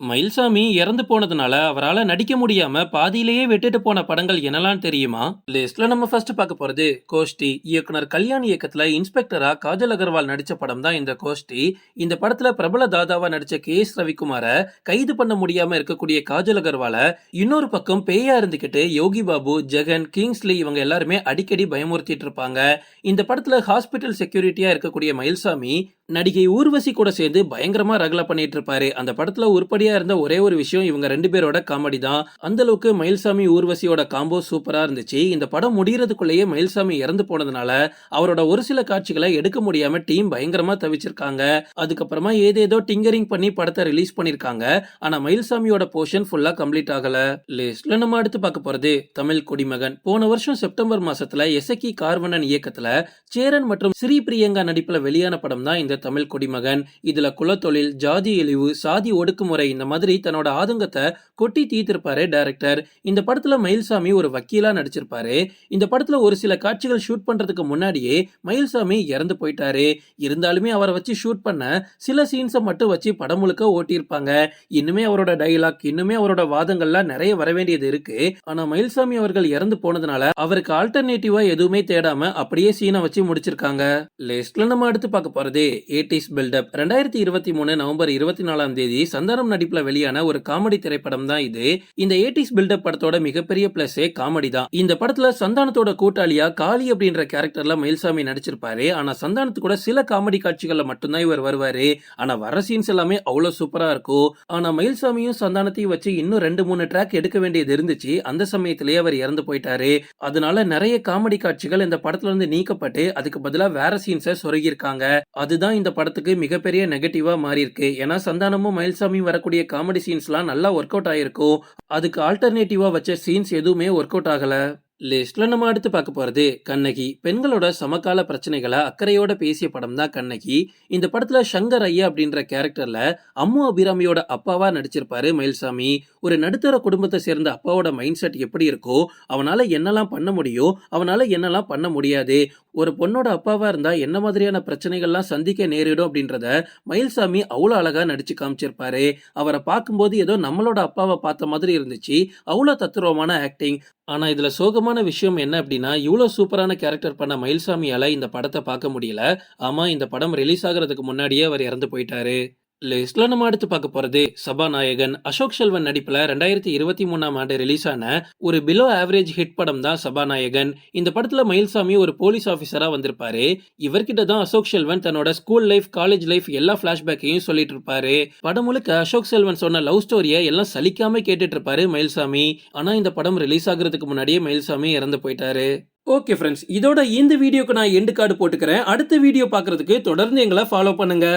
மயில்சாமி இறந்து போனதுனால அவரால் நடிக்க முடியாம பாதியிலேயே விட்டுட்டு போன படங்கள் என்னலாம் தெரியுமா? லிஸ்ட்ல நம்ம ஃபர்ஸ்ட் பார்க்க போறது கோஷ்டி. இயக்குனர் கல்யாண் இயக்கத்துல இன்ஸ்பெக்டரா காஜல் அகர்வால் நடிச்ச படம் தான் இந்த கோஷ்டி. இந்த படத்துல பிரபல தாதாவா நடிச்ச கே எஸ் ரவிக்குமார கைது பண்ண முடியாம இருக்கக்கூடிய காஜல் அகர்வால இன்னொரு பக்கம் பேயா இருந்துகிட்டு யோகி பாபு ஜெகன் கிங்ஸ்லி இவங்க எல்லாருமே அடிக்கடி பயமுறுத்திட்டு இருப்பாங்க. இந்த படத்துல ஹாஸ்பிட்டல் செக்யூரிட்டியா இருக்கக்கூடிய மயில்சாமி நடிகை ஊர்வசி கூட சேர்ந்து பயங்கரமா ரகலா பண்ணிட்டு இருப்பாரு. அந்த படத்துல உருப்படியா இருந்த ஒரே ஒரு விஷயம் இவங்க ரெண்டு பேரோட காமெடி தான். அந்த அளவுக்கு மயில்சாமி ஊர்வசியோட காம்போ சூப்பரா இருந்துச்சு. இந்த படம் முடியறதுக்குள்ளேயே மயில்சாமி இறந்து போனதுனால அவரோட ஒரு சில காட்சிகளை எடுக்க முடியாம டீம் பயங்கரமா தவிச்சிருக்காங்க. அதுக்கப்புறமா ஏதேதோ டிங்கரிங் பண்ணி படத்தை ரிலீஸ் பண்ணிருக்காங்க. ஆனா மயில்சாமியோட போர்ஷன் ஃபுல்லா கம்ப்ளீட் ஆகல. லிஸ்ட்ல நம்ம அடுத்து பார்க்க போறது தமிழ் குடிமகன். போன வருஷம் செப்டம்பர் மாசத்துல எசக்கி கார்வனன் இயக்கத்துல சேரன் மற்றும் ஸ்ரீ பிரியங்கா நடிப்புல வெளியான படம் தான் இந்த தமிழ் குடிமகன். இதுல குலத்தொழில் ஜாதி இழிவு சாதி ஒடுக்குமுறை இந்த மாதிரி தன்னோட ஆதங்கத்தை கொட்டி தீர்த்திருப்பாரு டைரக்டர் இந்த படத்துல மயில்சாமி ஒரு வக்கீலா நடிச்சிருப்பாரு. இந்த படத்துல ஒரு சில காட்சிகள் ஷூட் பண்றதுக்கு முன்னாடியே மயில்சாமி இறந்து போயிட்டாரு. இருந்தாலுமே அவரை வச்சு ஷூட் பண்ண சில சீன்ஸை மட்டும் வச்சு படம் முழுக்க ஓட்டியிருப்பாங்க. இன்னுமே அவரோட டைலாக் இன்னுமே அவரோட வாதங்கள்லாம் நிறைய வர வேண்டியது இருக்கு. ஆனா மயில்சாமி அவர்கள் இறந்து போனதுனால அவருக்கு ஆல்டர்னேட்டிவா எதுவுமே தேடாம அப்படியே சீனை வச்சு முடிச்சிருக்காங்க. லிஸ்ட்ல நம்ம அடுத்து பார்க்க போறது எயிட்டிஸ் பில்டப் ரெண்டாயிரத்தி இருபத்தி மூணு நவம்பர் இருபத்தி நாலாம் தேதி சந்தானம் நடிப்புல வெளியான ஒரு காமெடி திரைப்படம் தான் இது. இந்த எயிட்டிஸ் பில்டப் படத்தோட மிகப்பெரிய பிளஸே காமெடி தான். இந்த படத்துல சந்தானத்தோட கூட்டாளியா காளி அப்படின்ற கேரக்டர்ல மயில்சாமி நடிச்சிருப்பாரு. ஆனா சந்தானத்து கூட சில காமெடி காட்சிகள்ல மட்டும்தான் இவர் வருவாரு. ஆனா வர சீன்ஸ் எல்லாமே அவ்வளவு சூப்பரா இருக்கும். ஆனா மயில்சாமியும் சந்தானத்தையும் வச்சு இன்னும் ரெண்டு மூணு ட்ராக் எடுக்க வேண்டியது இருந்துச்சு. அந்த சமயத்திலேயே அவர் இறந்து போயிட்டாரு. அதனால நிறைய காமெடி காட்சிகள் இந்த படத்துல இருந்து நீக்கப்பட்டு அதுக்கு பதிலா வேற சீன்ஸை சொருகியிருக்காங்க. அதுதான் இந்த படத்துக்கு மிகப்பெரிய நெகட்டிவா மாறி இருக்கு ஏன்னா சந்தானமும் மயில்சாமியும் வரக்கூடிய காமெடி சீன்ஸ்லாம் நல்லா ஒர்க் அவுட் ஆயிருக்கும் அதுக்கு ஆல்டர்னேட்டிவா வச்ச சீன்ஸ் எதுவுமே ஒர்க் அவுட் ஆகல. லிஸ்ட்ல நம்ம அடுத்து பார்க்க போறது கண்ணகி. பெண்களோட சமகால பிரச்சனைகளை அக்கறையோட பேசிய படம் தான் கண்ணகி. இந்த படத்துல சங்கர் ஐயா அப்படின்ற கேரக்டர்ல அம்மு அபிராமியோட அப்பாவா நடிச்சிருப்பாரு மயில்சாமி. ஒரு நடுத்தர குடும்பத்தை சேர்ந்த அப்பாவோட மைண்ட் செட் எப்படி இருக்கோ அவனால என்னெல்லாம் பண்ண முடியும் அவனால என்னெல்லாம் பண்ண முடியாது ஒரு பொண்ணோட அப்பாவா இருந்தா என்ன மாதிரியான பிரச்சனைகள்லாம் சந்திக்க நேரிடும் அப்படின்றத மயில்சாமி அவ்வளோ அழகா நடிச்சு காமிச்சிருப்பாரு. அவரை பார்க்கும்போது ஏதோ நம்மளோட அப்பாவை பார்த்த மாதிரி இருந்துச்சு. அவ்வளோ தத்துருவமான ஆக்டிங் ஆனால் இதில் சோகமான விஷயம் என்ன அப்படின்னா இவ்வளோ சூப்பரான கேரக்டர் பண்ண மயில்சாமியால் இந்த படத்தை பார்க்க முடியல. ஆமாம் இந்த படம் ரிலீஸ் ஆகுறதுக்கு முன்னாடியே அவர் இறந்து போயிட்டாரு. லிஸ்ட்ல நம்ம அடுத்து பார்க்க போறது சபாநாயகன் அசோக் செல்வன் நடிப்புல ரெண்டாயிரத்தி இருபத்தி மூணாம் ஆண்டு ரிலீஸ் ஆன ஒரு பிலோ ஆவரேஜ் ஹிட் படம் தான் சபாநாயகன். இந்த படத்துல மயில்சாமி ஒரு போலீஸ் ஆபீசரா வந்திருப்பாரு. இவர்கிட்ட தான் அசோக் செல்வன் தன்னோட ஸ்கூல் லைஃப் காலேஜ் லைஃப் எல்லா பிளாஷ்பேக்கையும் சொல்லிட்டு இருப்பாரு. படம் முழுக்க அசோக் செல்வன் சொன்ன லவ் ஸ்டோரியை எல்லாம் சலிக்காம கேட்டுட்டு இருப்பாரு மயில்சாமி. ஆனா இந்த படம் ரிலீஸ் ஆகுறதுக்கு முன்னாடியே மயில்சாமி இறந்து போயிட்டாரு. ஓகே ஃப்ரெண்ட்ஸ் இதோட இந்த வீடியோக்கு நான் எண்டு கார்டு போட்டுக்கிறேன். அடுத்த வீடியோ பார்க்கறதுக்கு தொடர்ந்து எங்களை ஃபாலோ பண்ணுங்க.